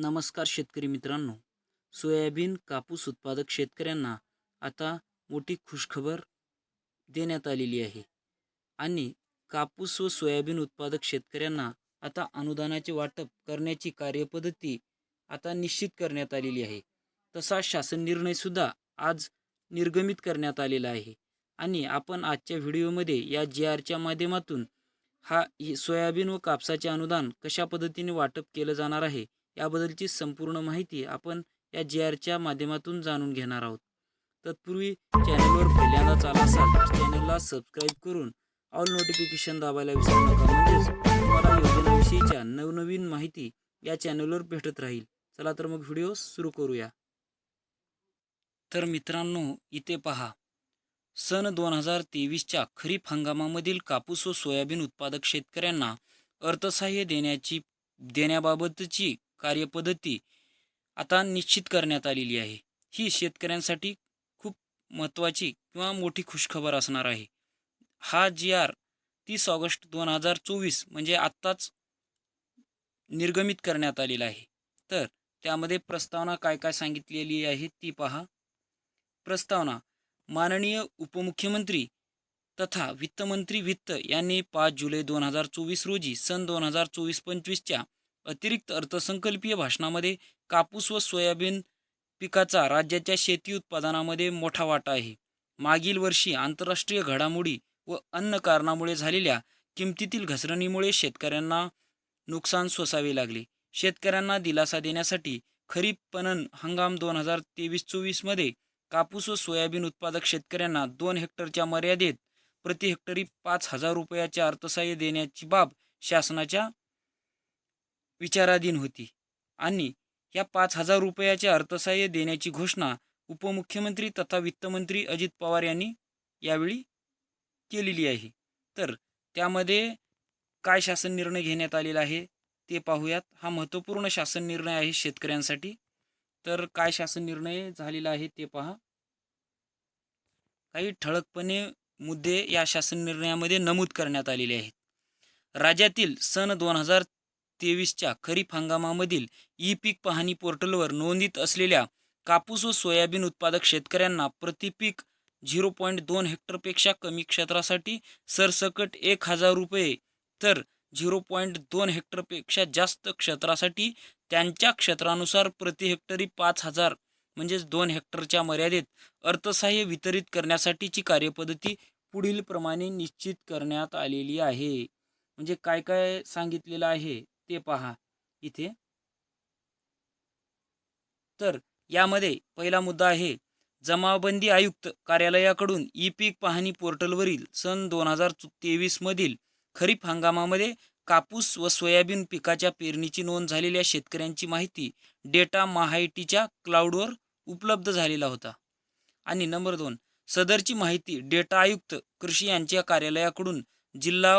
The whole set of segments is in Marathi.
नमस्कार शेतकरी मित्रांनो. सोयाबीन कापूस उत्पादक शेतकऱ्यांना आता मोठी खुशखबर देण्यात आलेली आहे. आणि कापूस व सोयाबीन उत्पादक शेतकऱ्यांना आता अनुदानाचे वाटप करण्याची कार्यपद्धती आता निश्चित करण्यात आलेली आहे. तसा शासन निर्णयसुद्धा आज निर्गमित करण्यात आलेला आहे. आणि आपण आजच्या व्हिडिओमध्ये या जी आरच्या माध्यमातून हा सोयाबीन व कापसाचे अनुदान कशा पद्धतीने वाटप केलं जाणार आहे याबद्दलची संपूर्ण माहिती आपण या जी आरच्या माध्यमातून जाणून घेणार आहोत. तत्पूर्वी चॅनलवर पहिल्यांदाच आला असाल चॅनलला सबस्क्राईब करून ऑल नोटिफिकेशन दाबायला विसरू नका. म्हणजेच तुम्हाला योजनेविषयीच्या नवनवीन माहिती या चॅनलवर भेटत राहील. चला तर मग व्हिडिओ सुरू करूया. तर मित्रांनो इथे पहा. सन दोन हजार तेवीसच्या खरीप हंगामामधील कापूस व सोयाबीन उत्पादक शेतकऱ्यांना अर्थसहाय्य देण्याची देण्याबाबतची कार्यपद्धती आता निश्चित करण्यात आलेली आहे. ही शेतकऱ्यांसाठी खूप महत्त्वाची किंवा मोठी खुशखबर असणार आहे. हा जी आर तीस ऑगस्ट दोन हजार चोवीस म्हणजे आत्ताच निर्गमित करण्यात आलेला आहे. तर त्यामध्ये प्रस्तावना काय काय सांगितलेली आहे ती पहा. प्रस्तावना माननीय उपमुख्यमंत्री तथा वित्तमंत्री वित्त यांनी पाच जुलै दोन हजार चोवीस रोजी सन दोन हजार चोवीस पंचवीसच्या अतिरिक्त अर्थसंकल्पीय भाषणामध्ये कापूस व सोयाबीन पिकाचा राज्याच्या शेती उत्पादनामध्ये मोठा वाटा आहे. मागील वर्षी आंतरराष्ट्रीय घडामोडी व अन्न कारणामुळे झालेल्या किमतीतील घसरणीमुळे शेतकऱ्यांना नुकसान सोसावे लागले. शेतकऱ्यांना दिलासा देण्यासाठी खरीप पणन हंगाम दोन हजार तेवीस चोवीसमध्ये कापूस व सोयाबीन उत्पादक शेतकऱ्यांना दोन हेक्टरच्या मर्यादेत प्रति हेक्टरी पाच हजार रुपयाचे अर्थसहाय्य देण्याची बाब शासनाच्या विचाराधीन होती. आणि या पाच हजार रुपयाचे अर्थसहाय्य देण्याची घोषणा उपमुख्यमंत्री तथा वित्तमंत्री अजित पवार यांनी यावेळी केलेली आहे. तर त्यामध्ये काय शासन निर्णय घेण्यात आलेला आहे ते पाहूयात. हा महत्त्वपूर्ण शासन निर्णय आहे शेतकऱ्यांसाठी. तर काय शासन निर्णय झालेला आहे ते पहा. काही ठळकपणे मुद्दे या शासन निर्णयामध्ये नमूद करण्यात आलेले आहेत. राज्यातील सन दोन हजार तेवीसच्या खरीप हंगामामधील ई पीक पाहणी पोर्टलवर नोंदीत असलेल्या कापूस व सोयाबीन उत्पादक शेतकऱ्यांना प्रतिपीक झिरो पॉईंट दोन हेक्टरपेक्षा कमी क्षेत्रासाठी सरसकट एक हजार रुपये तर झिरो पॉईंट दोन हेक्टरपेक्षा जास्त क्षेत्रासाठी त्यांच्या क्षेत्रानुसार प्रति हेक्टरी पाच हजार म्हणजेच दोन हेक्टरच्या मर्यादेत अर्थसहाय्य वितरित करण्यासाठीची कार्यपद्धती पुढील प्रमाणे निश्चित करण्यात आलेली आहे. म्हणजे काय काय सांगितलेलं आहे? ते पहा. इथे. तर यामध्ये पहिला मुद्दा आहे जमावबंदी आयुक्त कार्यालयाकडून ई पीक पाहणी पोर्टलवरील सन दोन हजार तेवीसमधील खरीप हंगामामध्ये कापूस व सोयाबीन पिकाच्या पेरणीची नोंद झालेल्या शेतकऱ्यांची माहिती डेटा महाआयटीच्या क्लाउडवर उपलब्ध झालेला होता. आणि नंबर दोन सदरची माहिती डेटा आयुक्त कृषी यांच्या कार्यालयाकडून जिल्हा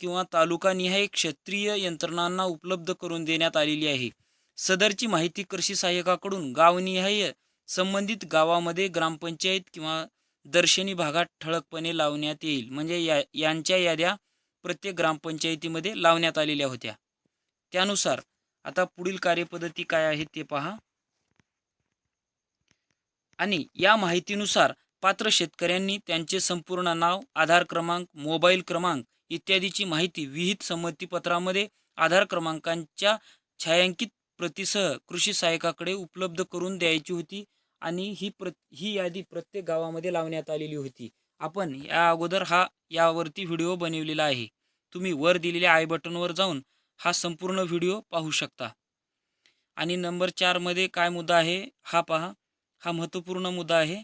किंवा तालुकानिहाय क्षेत्रीय यंत्रणांना उपलब्ध करून देण्यात आलेली आहे. सदरची माहिती कृषी सहाय्यकाकडून गावनिहाय संबंधित गावामध्ये ग्रामपंचायत किंवा दर्शनी भागात ठळकपणे लावण्यात येईल. म्हणजे या यांच्या याद्या प्रत्येक ग्रामपंचायतीमध्ये लावण्यात आलेल्या होत्या. त्यानुसार आता पुढील कार्यपद्धती काय आहे ते पहा. आणि या माहितीनुसार पात्र शेतकऱ्यांनी त्यांचे संपूर्ण नाव आधार क्रमांक मोबाईल क्रमांक इत्यादीची माहिती विहित संमतीपत्रामध्ये आधार क्रमांकांच्या छायांकित प्रतीसह कृषी सहाय्यकाकडे उपलब्ध करून द्यायची होती आणि ही प्र ही यादी प्रत्येक गावामध्ये लावण्यात आलेली होती. आपण या अगोदर हा यावरती व्हिडिओ बनवलेला आहे. तुम्ही वर दिलेल्या आय बटनवर जाऊन हा संपूर्ण व्हिडिओ पाहू शकता. आणि नंबर चारमध्ये काय मुद्दा आहे हा पहा. हा महत्त्वपूर्ण मुद्दा आहे.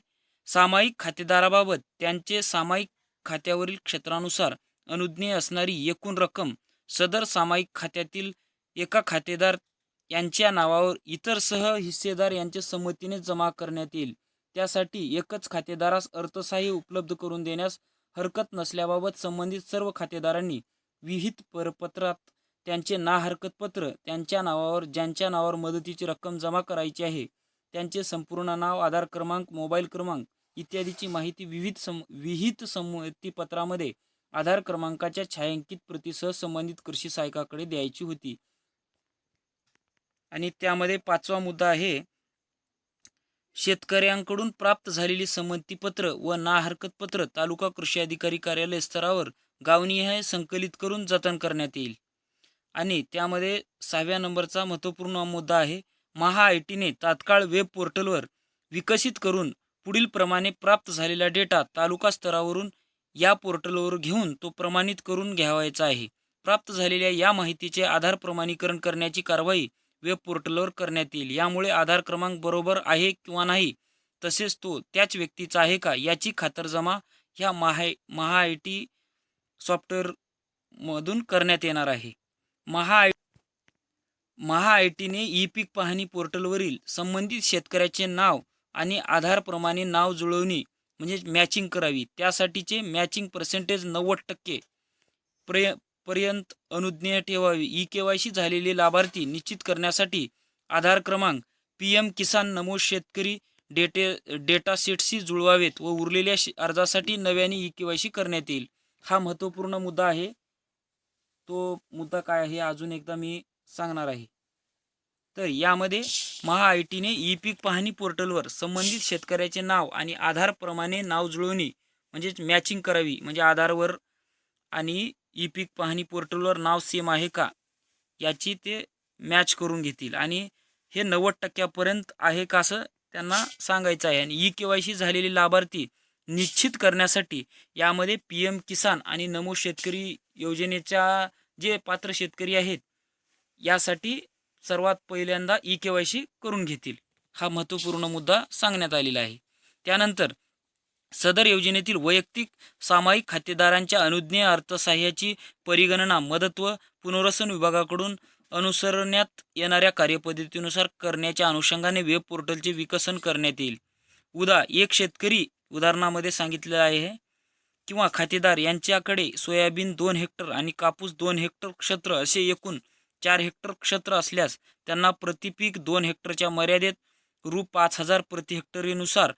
सामायिक खातेदाराबाबत त्यांचे सामायिक खात्यावरील क्षेत्रानुसार अनुज्ञेय असणारी एकूण रक्कम सदर सामायिक खात्यातील एका खातेदार यांच्या नावावर इतर सह हिस्सेदार यांच्या संमतीने जमा करण्यात येईल. त्यासाठी एकच खातेदारास अर्थसहाय्य उपलब्ध करून देण्यास हरकत नसल्याबाबत संबंधित सर्व खातेदारांनी विहित परपत्रात त्यांचे ना हरकत पत्र त्यांच्या नावावर ज्यांच्या नावावर मदतीची रक्कम जमा करायची आहे त्यांचे संपूर्ण नाव आधार क्रमांक मोबाईल क्रमांक इत्यादीची माहिती विविध सम विहित संमतीपत्रामध्ये आधार क्रमांकाच्या छायांकित प्रतीसह संबंधित कृषी सहाय्यकाकडे द्यायची होती. आणि त्यामध्ये पाचवा मुद्दा आहे शेतकऱ्यांकडून प्राप्त झालेली संमतीपत्र व ना हरकत पत्र तालुका कृषी अधिकारी कार्यालय स्तरावर गावनिहाय संकलित करून जतन करण्यात येईल. आणि त्यामध्ये सहाव्या नंबरचा महत्त्वपूर्ण मुद्दा आहे महा आय टीने तात्काळ वेब पोर्टलवर विकसित करून पुढील प्रमाणे प्राप्त झालेला डेटा तालुका स्तरावरून या पोर्टलवर घेऊन तो प्रमाणित करून घ्यावायचा आहे. प्राप्त झालेल्या या माहितीचे आधार प्रमाणीकरण करण्याची कारवाई वेब पोर्टलवर करण्यात येईल. यामुळे आधार क्रमांक बरोबर आहे किंवा नाही तसेच तो त्याच व्यक्तीचा आहे का याची खातरजमा ह्या महा महा आय टी सॉफ्टवेअरमधून करण्यात येणार आहे. महा आय महा आय टीने ई पीक पाहणी पोर्टलवरील संबंधित शेतकऱ्याचे नाव आणि आधारप्रमाणे नाव जुळवणी म्हणजे मॅचिंग करावी. त्यासाठीचे मॅचिंग पर्सेंटेज नव्वद टक्के प्रय पर्यंत अनुज्ञेय ठेवावी. ई के वाय सी झालेले लाभार्थी निश्चित करण्यासाठी आधार क्रमांक पी एम किसान नमो शेतकरी डेटे डेटा सेटशी जुळवावेत व उरलेल्या अर्जासाठी नव्याने ई के वाय सी करण्यात येईल. हा महत्त्वपूर्ण मुद्दा आहे. तो मुद्दा काय आहे अजून एकदा मी सांगणार आहे. तर यामध्ये महा आय टीने ई पीक पाहणी पोर्टलवर संबंधित शेतकऱ्याचे नाव आणि आधारप्रमाणे नाव जुळवणी म्हणजेच मॅचिंग करावी म्हणजे आधारवर आणि ई पीक पाहणी पोर्टलवर नाव सेम आहे का याची ते मॅच करून घेतील. आणि हे नव्वद टक्क्यापर्यंत आहे का असं त्यांना सांगायचं आहे. आणि ई के वाय सी झालेली लाभार्थी निश्चित करण्यासाठी यामध्ये पी एम किसान आणि नमो शेतकरी योजनेच्या जे पात्र शेतकरी आहेत यासाठी सर्वात पहिल्यांदा ई के वाय सी करून घेतील. हा महत्त्वपूर्ण मुद्दा सांगण्यात आलेला आहे. त्यानंतर सदर योजनेतील वैयक्तिक सामायिक खातेदारांच्या अनुज्ञेय अर्थसहाय्याची परिगणना मदत व पुनर्वसन विभागाकडून अनुसरण्यात येणाऱ्या कार्यपद्धतीनुसार करण्याच्या अनुषंगाने वेब पोर्टलचे विकसन करण्यात येईल. उदा एक शेतकरी उदाहरणामध्ये सांगितलेलं आहे किंवा खातेदार यांच्याकडे सोयाबीन दोन हेक्टर आणि कापूस दोन हेक्टर क्षेत्र असे एकूण चार हेक्टर क्षेत्र असल्यास त्यांना प्रतिपीक दोन हेक्टरच्या मर्यादेत रु पाच हजार प्रति हेक्टरीनुसार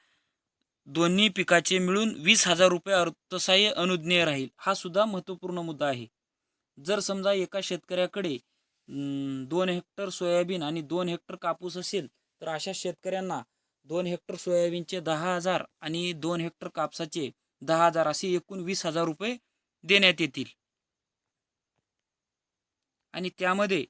दोन्ही पिकाचे मिळून वीस हजार रुपये अर्थसहाय्य अनुज्ञेय राहील. हा सुद्धा महत्त्वपूर्ण मुद्दा आहे. जर समजा एका शेतकऱ्याकडे दोन हेक्टर सोयाबीन आणि दोन हेक्टर कापूस असेल तर अशा शेतकऱ्यांना दोन हेक्टर सोयाबीनचे दहा हजार आणि दोन हेक्टर कापसाचे दहा हजार असे एकूण वीस हजार रुपये देण्यात येतील. आणि त्यामध्ये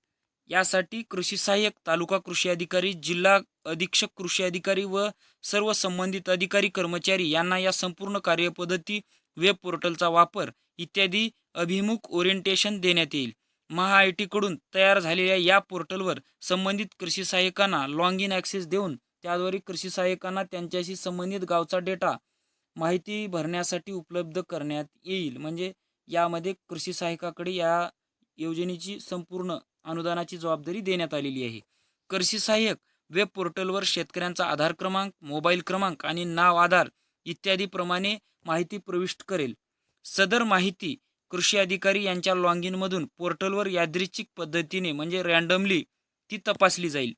यासाठी कृषी सहाय्यक तालुका कृषी अधिकारी जिल्हा अधीक्षक कृषी अधिकारी व सर्व संबंधित अधिकारी कर्मचारी यांना या संपूर्ण कार्यपद्धती वेब पोर्टलचा वापर इत्यादी अभिमुख ओरिएंटेशन देण्यात येईल. महा आय टीकडून तयार झालेल्या या पोर्टलवर संबंधित कृषी सहाय्यकांना लॉग इन ॲक्सेस देऊन त्याद्वारे कृषी सहाय्यकांना त्यांच्याशी संबंधित गावचा डेटा माहिती भरण्यासाठी उपलब्ध करण्यात येईल. म्हणजे यामध्ये कृषी सहाय्यकाकडे या योजनेची संपूर्ण अनुदानाची जबाबदारी देण्यात आलेली आहे. कृषी सहाय्यक वेब पोर्टलवर शेतकऱ्यांचा आधार क्रमांक मोबाईल क्रमांक आणि नाव आधार इत्यादी प्रमाणे माहिती प्रविष्ट करेल. सदर माहिती कृषी अधिकारी यांच्या लॉग इनमधून पोर्टलवर यादृच्छिक पद्धतीने म्हणजे रँडमली ती तपासली जाईल.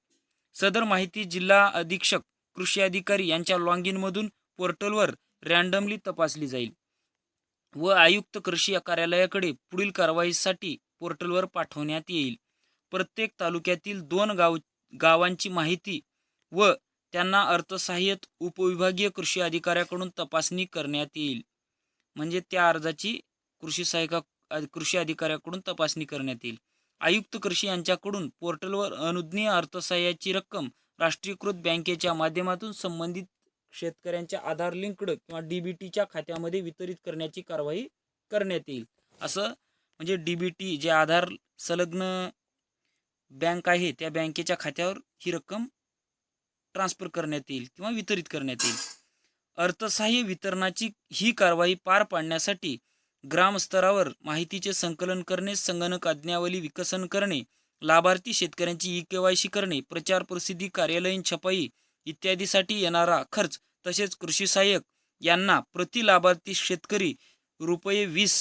सदर माहिती जिल्हा अधीक्षक कृषी अधिकारी यांच्या लॉग इनमधून पोर्टलवर रँडमली तपासली जाईल. व आयुक्त कृषी कार्यालयाकडे पुढील कारवाईसाठी पोर्टलवर पाठवण्यात येईल. प्रत्येक तालुक्यातील दोन गाव गावांची माहिती व त्यांना अर्थसहाय्यत उपविभागीय कृषी अधिकाऱ्याकडून तपासणी करण्यात येईल. म्हणजे त्या अर्जाची कृषी सहाय्यका कृषी अधिकाऱ्याकडून तपासणी करण्यात येईल. आयुक्त कृषी यांच्याकडून पोर्टलवर अनुज्ञेय अर्थसहाय्याची रक्कम राष्ट्रीयकृत बँकेच्या माध्यमातून संबंधित शेतकऱ्यांच्या आधार लिंकड किंवा डी बी टीच्या खात्यामध्ये वितरित करण्याची कारवाई करण्यात येईल. असं म्हणजे डी बी टी जे आधार संलग्न बँक आहे त्या बँकेच्या खात्यावर ही रक्कम ट्रान्सफर करण्यात येईल किंवा वितरित करण्यात येईल. अर्थसहाय्य वितरणाची ही कारवाई पार पाडण्यासाठी ग्रामस्तरावर माहितीचे संकलन करणे संगणक आज्ञावली विकसन करणे लाभार्थी शेतकऱ्यांची ई के वाय सी करणे प्रचार प्रसिद्धी कार्यालयीन छपाई इत्यादीसाठी येणारा खर्च तसेच कृषी सहाय्यक यांना प्रति लाभार्थी शेतकरी रुपये वीस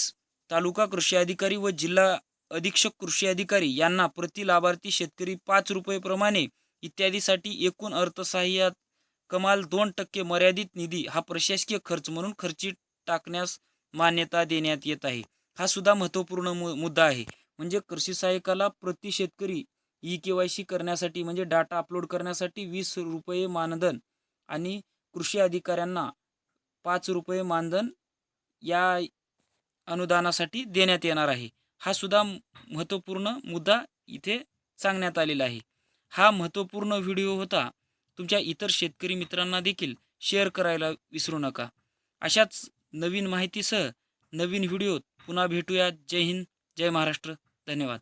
तालुका कृषी अधिकारी व जिल्हा अधीक्षक कृषी अधिकारी यांना प्रति लाभार्थी शेतकरी पाच रुपयेप्रमाणे इत्यादीसाठी एकूण अर्थसहाय्यात कमाल दोन टक्के मर्यादित निधी हा प्रशासकीय खर्च म्हणून खर्ची टाकण्यास मान्यता देण्यात येत आहे. हा सुद्धा महत्त्वपूर्ण मु मुद्दा आहे. म्हणजे कृषी सहाय्यकाला प्रति शेतकरी ई के वाय सी करण्यासाठी म्हणजे डाटा अपलोड करण्यासाठी वीस रुपये मानधन आणि कृषी अधिकाऱ्यांना पाच रुपये मानधन या अनुदानासाठी देण्यात येणार आहे. हा सुद्धा महत्त्वपूर्ण मुद्दा इथे सांगण्यात आलेला आहे. हा महत्त्वपूर्ण व्हिडिओ होता. तुमच्या इतर शेतकरी मित्रांना देखील शेअर करायला विसरू नका. अशाच नवीन माहितीसह नवीन व्हिडिओत पुन्हा भेटूया जय हिंद जय महाराष्ट्र. धन्यवाद.